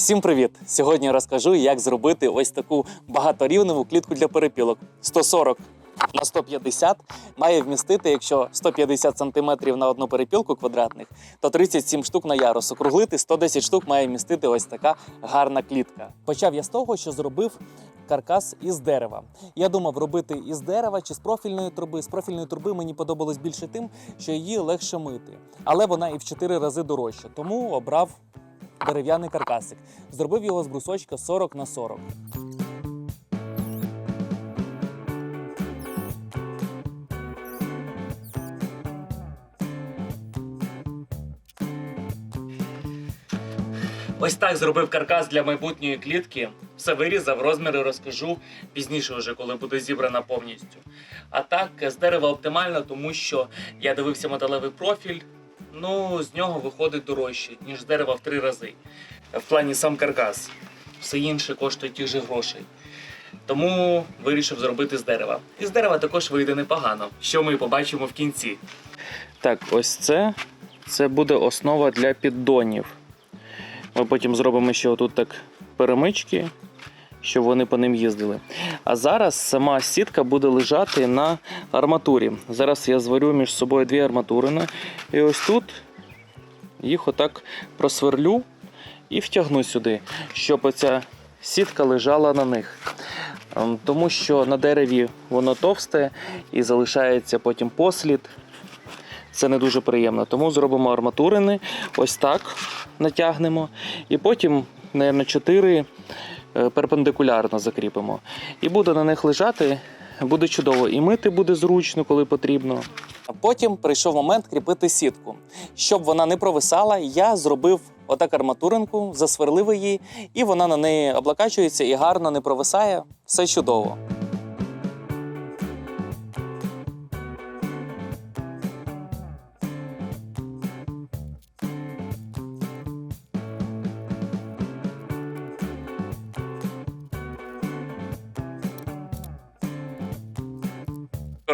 Всім привіт! Сьогодні я розкажу, як зробити ось таку багаторівневу клітку для перепілок. 140 на 150 має вмістити, якщо 150 см на одну перепілку квадратних, то 37 штук на ярус. Округлити 110 штук має вмістити ось така гарна клітка. Почав я з того, що зробив каркас із дерева. Я думав робити із дерева чи з профільної труби. З профільної труби мені подобалось більше тим, що її легше мити, але вона і в 4 рази дорожча. Тому обрав дерев'яний каркасик. Зробив його з брусочка 40 на 40. Ось так зробив каркас для майбутньої клітки. Все вирізав, розміри розкажу пізніше, вже коли буде зібрана повністю. А так, з дерева оптимально, тому що я дивився металевий профіль. Ну, з нього виходить дорожче, ніж з дерева в три рази. В плані сам каркас. Все інше коштує тих же грошей. Тому вирішив зробити з дерева. І з дерева також вийде непогано, що ми побачимо в кінці. Так, ось це. Це буде основа для піддонів. Ми потім зробимо ще отут так перемички, щоб вони по ним їздили. А зараз сама сітка буде лежати на арматурі. Зараз я зварю між собою дві арматурини. І ось тут їх отак просверлю і втягну сюди, щоб оця сітка лежала на них. Ем, Тому що на дереві воно товсте і залишається потім послід. Це не дуже приємно. Тому зробимо арматурини, ось так натягнемо. І потім, мабуть, 4 перпендикулярно закріпимо. І буде на них лежати, буде чудово. І мити буде зручно, коли потрібно. А потім прийшов момент кріпити сітку. Щоб вона не провисала, я зробив отак арматуринку, засверлив її, і вона на неї облакачується і гарно не провисає. Все чудово.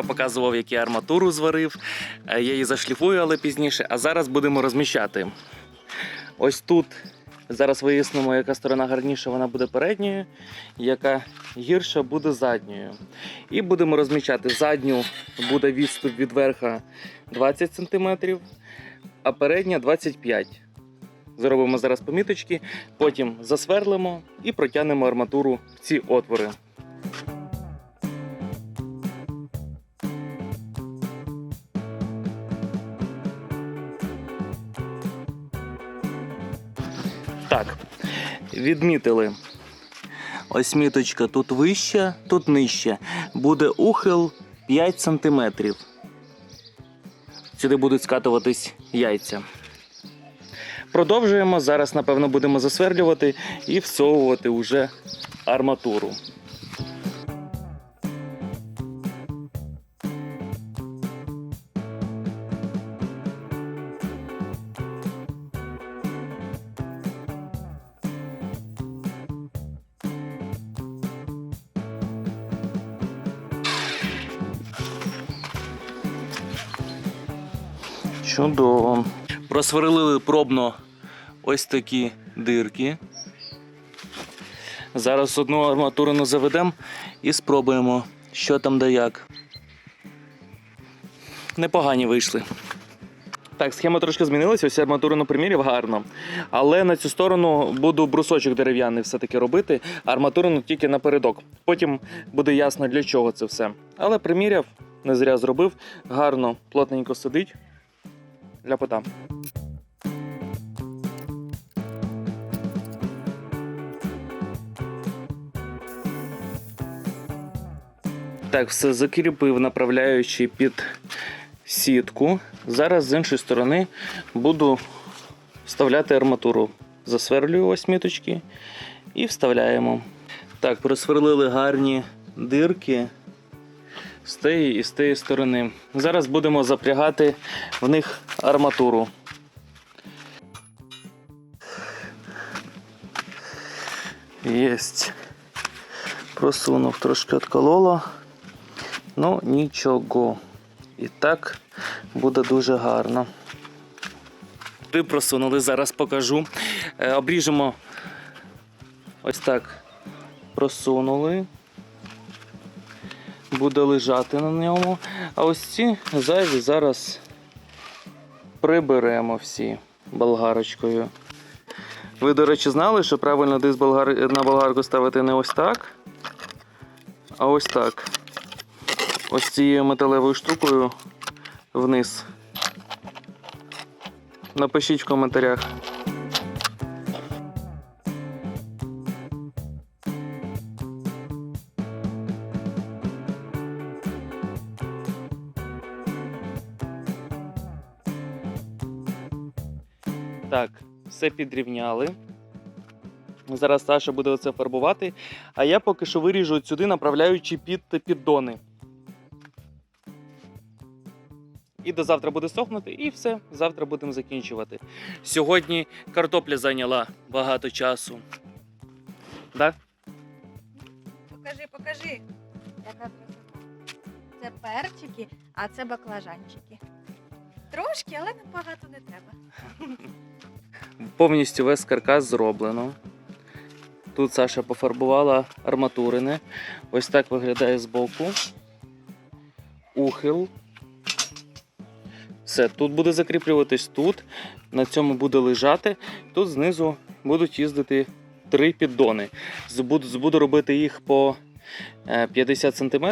Вчора показував, як я арматуру зварив. Е, Я її зашліфую, але пізніше. А зараз будемо розміщати. Ось тут зараз вияснимо, яка сторона гарніша, вона буде передньою, яка гірша буде задньою. І будемо розміщати. Задню буде відступ від верха 20 см, а передня 25 Зробимо зараз поміточки, потім засверлимо і протягнемо арматуру в ці отвори. Відмітили. Ось міточка тут вища, тут нижча. Буде ухил 5 см. Сюди будуть скатуватись яйця. Продовжуємо. Зараз, напевно, будемо засверлювати і всовувати вже арматуру. Чудово. Просверлили пробно ось такі дирки. Зараз одну арматурину заведемо і спробуємо, що там да як. Непогані вийшли. Так, схема трошки змінилася, ось арматурину примірів гарно. Але на цю сторону буду брусочок дерев'яний все-таки робити, а арматурину тільки напередок. Потім буде ясно для чого це все. Але приміряв, не зря зробив, гарно, плотненько сидить. Ляпота. Так, все закріпив, направляючи під сітку. Зараз з іншої сторони буду вставляти арматуру. Засверлюю ось міточки і вставляємо. Так, просверлили гарні дирки з тієї і з тієї сторони. Зараз будемо запрягати в них арматуру. Єсть. Просунув трошки откололо. Ну, нічого. І так буде дуже гарно. Ти просунули, зараз покажу. Е, Обріжемо Ось так просунули. Буде лежати на ньому. А ось ці зайві зараз приберемо всі болгарочкою. Ви, до речі, знали, що правильно диск на болгарку ставити не ось так, а ось так. Ось цією металевою штукою вниз. Напишіть в коментарях. Все підрівняли. Зараз Саша буде оце фарбувати. А я поки що виріжу сюди, направляючи під піддони. І до завтра буде сохнути, і все. Завтра будемо закінчувати. Сьогодні картопля зайняла багато часу. Так? Покажи, покажи. Яка. Це перчики, а це баклажанчики. Трошки, але нам багато не треба. Повністю весь каркас зроблено. Тут Саша пофарбувала арматурине. Ось так виглядає збоку. Ухил. Все, тут буде закріплюватись тут. На цьому буде лежати. Тут знизу будуть їздити три піддони. Буду робити їх по е, 50 см,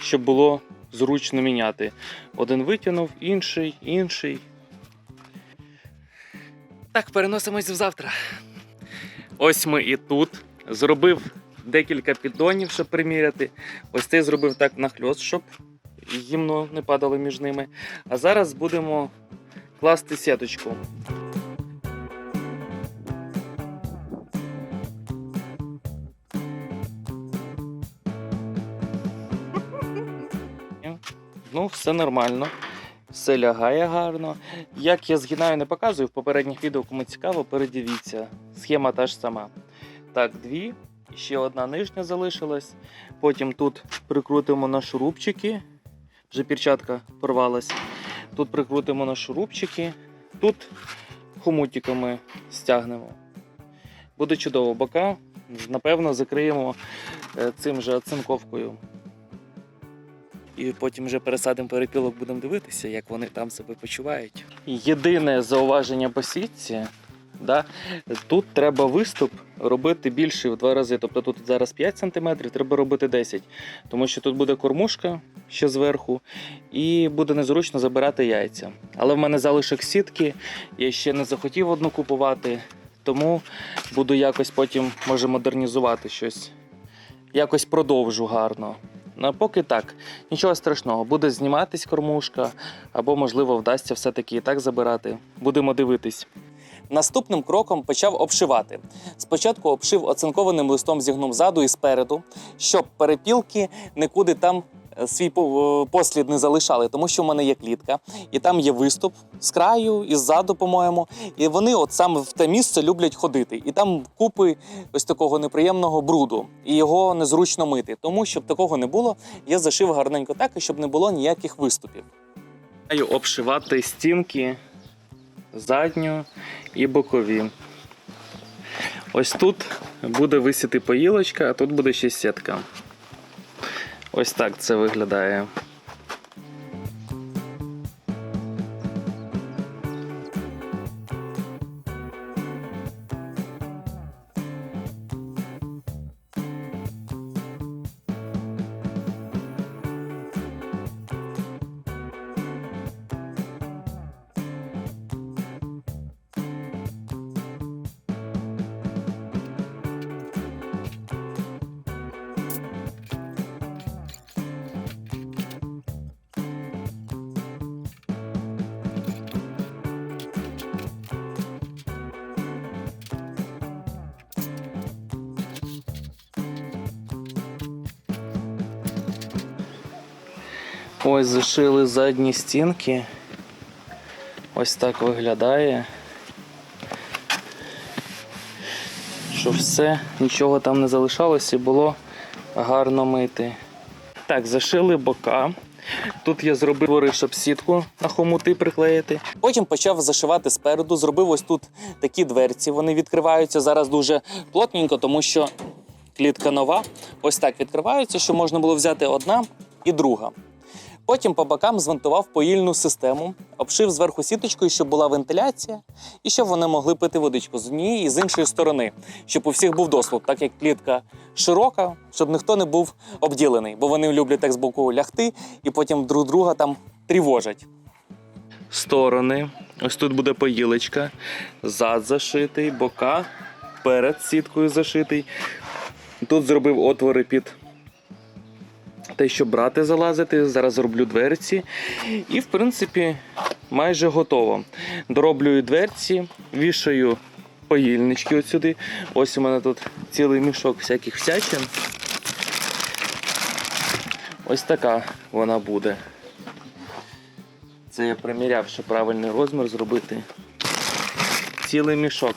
щоб було зручно міняти. Один витягнув, інший, інший. Так, переносимось в завтра. Ось ми і тут. Зробив декілька піддонів, щоб приміряти. Ось цей зробив так нахльост, щоб гімно не падало між ними. А зараз будемо класти сіточку. Ну, все нормально. Все лягає гарно. Як я згинаю, не показую в попередніх відео, кому цікаво, передивіться. Схема та ж сама. Так, дві. Ще одна нижня залишилась. Потім тут прикрутимо на шурупчики. Вже перчатка порвалась. Тут прикрутимо на шурупчики. Тут хомутиками стягнемо. Буде чудово. Бока, напевно, закриємо е, цим же оцинковкою. І потім вже пересадимо перепілок, будемо дивитися, як вони там себе почувають. Єдине зауваження по сітці, да, тут треба виступ робити більше в два рази. Тобто тут зараз 5 см, треба робити 10 Тому що тут буде кормушка ще зверху, і буде незручно забирати яйця. Але в мене залишок сітки, я ще не захотів одну купувати, тому буду якось потім може модернізувати щось. Якось продовжу гарно. Ну, поки так, нічого страшного, буде зніматись кормушка, або, можливо, вдасться все-таки і так забирати. Будемо дивитись. Наступним кроком почав обшивати. Спочатку обшив оцинкованим листом зігнув ззаду і спереду, щоб перепілки нікуди там свій е, послід не залишали, тому що в мене є клітка, і там є виступ з краю і ззаду, по-моєму. І вони от саме в те місце люблять ходити. І там купи ось такого неприємного бруду, і його незручно мити. Тому щоб такого не було, я зашив гарненько так, щоб не було ніяких виступів. Маю обшивати стінки задню і бокові. Ось тут буде висіти поїлочка, а тут буде ще сітка. Ось так це виглядає. Ось зашили задні стінки. Ось так виглядає. Щоб все, нічого там не залишалося і було гарно мити. Так, зашили бока. Тут я зробив щоб сітку на хомути приклеїти. Потім почав зашивати спереду. Зробив ось тут такі дверці. Вони відкриваються зараз дуже плотненько, тому що клітка нова. Ось так відкриваються, що можна було взяти одна і друга. Потім по бокам змонтував поїльну систему, обшив зверху сіточкою, щоб була вентиляція, і щоб вони могли пити водичку з однієї і з іншої сторони, щоб у всіх був доступ, так як клітка широка, щоб ніхто не був обділений, бо вони люблять так з боку лягти і потім друг друга там тривожать. Сторони. Ось тут буде поїлочка, зад зашитий, бока перед сіткою зашитий. Тут зробив отвори під те, щоб брати залазити. Зараз зроблю дверці. І, в принципі, майже готово. Дороблюю дверці, вішаю поїльнички от. Ось у мене тут цілий мішок всяких всячин. Ось така вона буде. Це я приміряв, щоб правильний розмір зробити. Цілий мішок.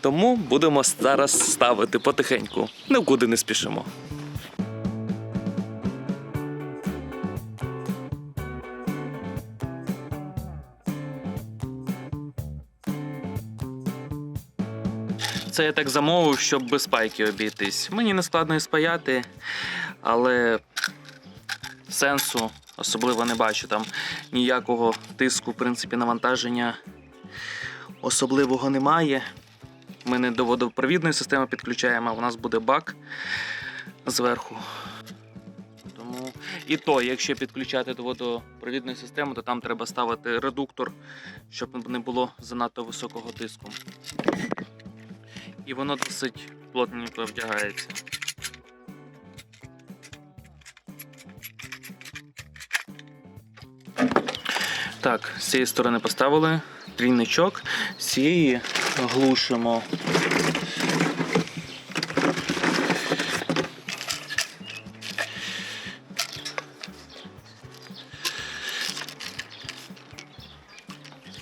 Тому будемо зараз ставити потихеньку. Нікуди не спішимо. Це я так замовив, щоб без пайки обійтись. Мені не складно і спаяти, але сенсу особливо не бачу. Там ніякого тиску, в принципі, навантаження особливого немає. Ми не до водопровідної системи підключаємо, а у нас буде бак зверху. Тому і то, якщо підключати до водопровідної системи, то там треба ставити редуктор, щоб не було занадто високого тиску. І воно досить плотненько вдягається. Так, з цієї сторони поставили трійничок, з цієї глушимо.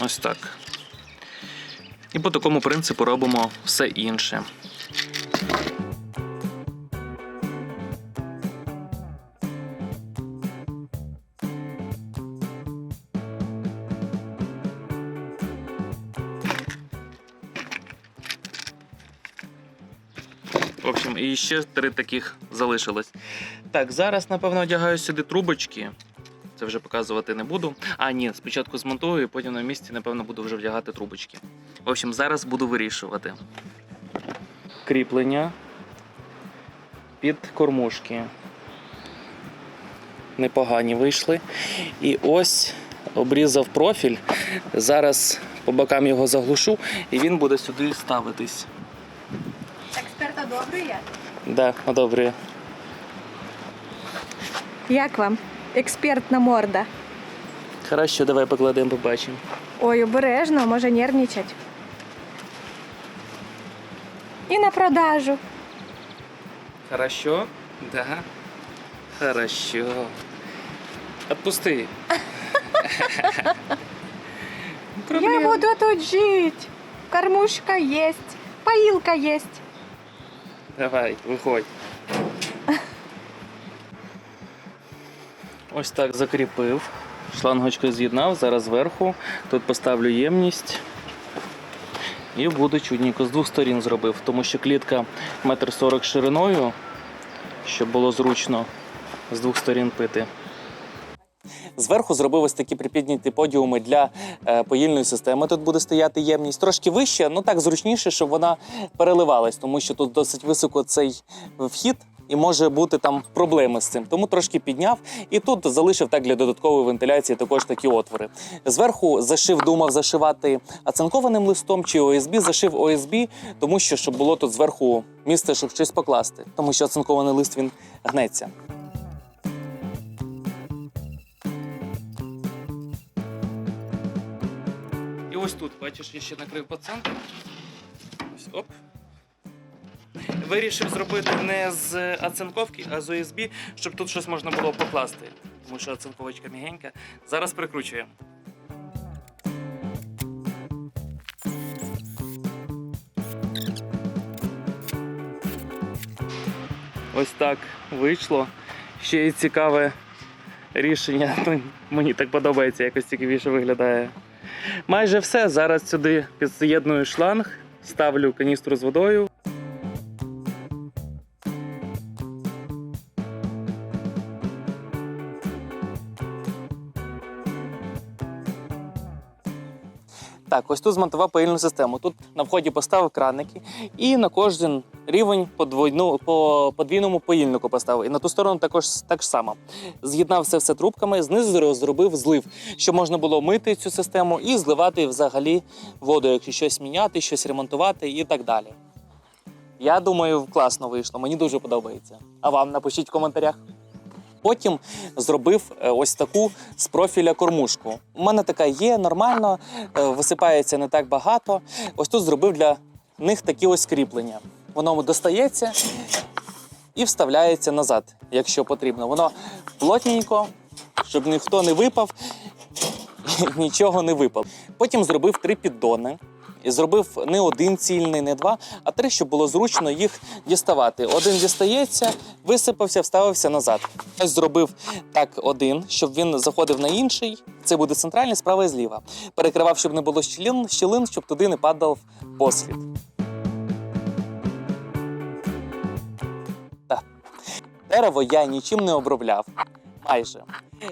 Ось так. І по такому принципу робимо все інше. В общем, і ще три таких залишилось. Так, зараз, напевно, одягаю сюди трубочки. Це вже показувати не буду. А, ні, спочатку змонтую, і потім на місці, напевно, буду вже вдягати трубочки. В общем, зараз буду вирішувати. Кріплення під кормушки. Непогані вийшли. І ось обрізав профіль. Зараз по бокам його заглушу, і він буде сюди ставитись. Експерт одобрює. Да, одобрює. Як вам? Експертна морда. Хорошо, давай покладемо, побачимо. Ой, обережно, може нервничать. І на продажу. Хорошо? Да. Хорошо. Отпусти. Я буду тут жить. Кормушка есть, поилка есть. Давай, виходь. Ось так закріпив. Шлангочкою з'єднав, зараз зверху. Тут поставлю ємність. І буде чудненько. З двох сторін зробив, тому що клітка 1,40 м шириною, щоб було зручно з двох сторін пити. Зверху зробив ось такі припідняті подіуми для е, поїльної системи. Тут буде стояти ємність трошки вище, ну так зручніше, щоб вона переливалась, тому що тут досить високо цей вхід. І може бути там проблеми з цим, тому трошки підняв і тут залишив так для додаткової вентиляції також такі отвори. Зверху зашив, думав зашивати оцинкованим листом чи ОСБ, зашив ОСБ, тому що щоб було тут зверху місце, щоб щось покласти, тому що оцинкований лист він гнеться. І ось тут, бачиш, я ще накрив по центру. Ось, оп. Вирішив зробити не з оцинковки, а з ОСБ, щоб тут щось можна було покласти. Тому що оцинковочка мігенька. Зараз прикручуємо. Ось так вийшло. Ще й цікаве рішення. Ну, мені так подобається, якось цікавіше виглядає. Майже все. Зараз сюди підсоєдную шланг, ставлю каністру з водою. Так, ось тут змонтував паїльну систему. Тут на вході поставив краники і на кожен рівень по, двойну, по подвійному паїльнику поставив. І на ту сторону також так само. З'єднав це все трубками, знизу зробив злив, щоб можна було мити цю систему і зливати взагалі воду, якщо щось міняти, щось ремонтувати і так далі. Я думаю, класно вийшло. Мені дуже подобається. А вам напишіть в коментарях. Потім зробив е, ось таку з профіля кормушку. У мене така є, нормально, е, висипається не так багато. Ось тут зробив для них такі ось кріплення. Воно достається і вставляється назад, якщо потрібно. Воно плотненько, щоб ніхто не випав, нічого не випав. Потім зробив три піддони. І зробив не один цільний, не два, а три, щоб було зручно їх діставати. Один дістається, висипався, вставився назад. Ось зробив так один, щоб він заходив на інший. Це буде центральний, справа і зліва. Перекривав, щоб не було щілин, щілин щоб туди не падав послід. Дерево я нічим не обробляв. Майже.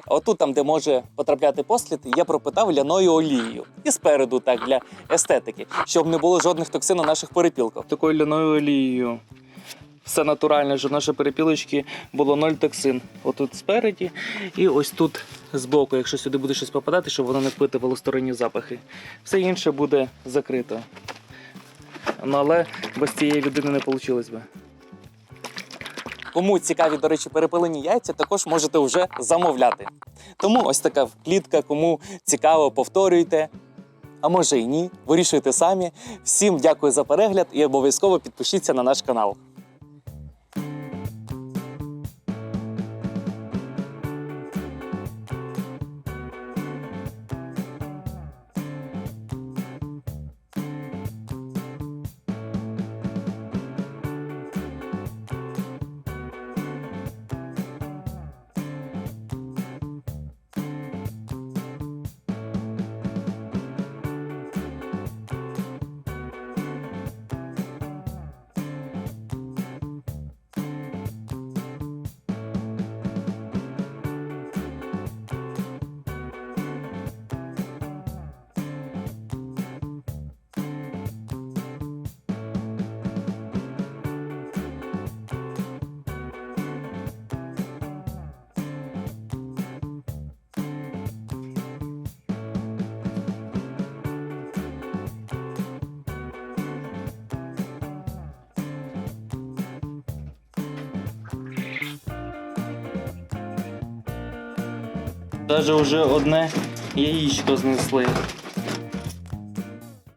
Отут, там, де може потрапляти послід, я пропитав ляною олією. І спереду, так, для естетики, щоб не було жодних токсин на наших перепілках. Такою ляною олією. Все натуральне, щоб наші перепілочки було ноль токсин. Отут спереді і ось тут збоку, якщо сюди буде щось попадати, щоб воно не впитувало сторонні запахи. Все інше буде закрито. Ну, але без цієї людини не вийшло би. Кому цікаві, до речі, перепилені яйця, також можете вже замовляти. Тому ось така клітка, кому цікаво, повторюйте. А може і ні, вирішуйте самі. Всім дякую за перегляд і обов'язково підпишіться на наш канал. Даже вже одне яєчко знесли.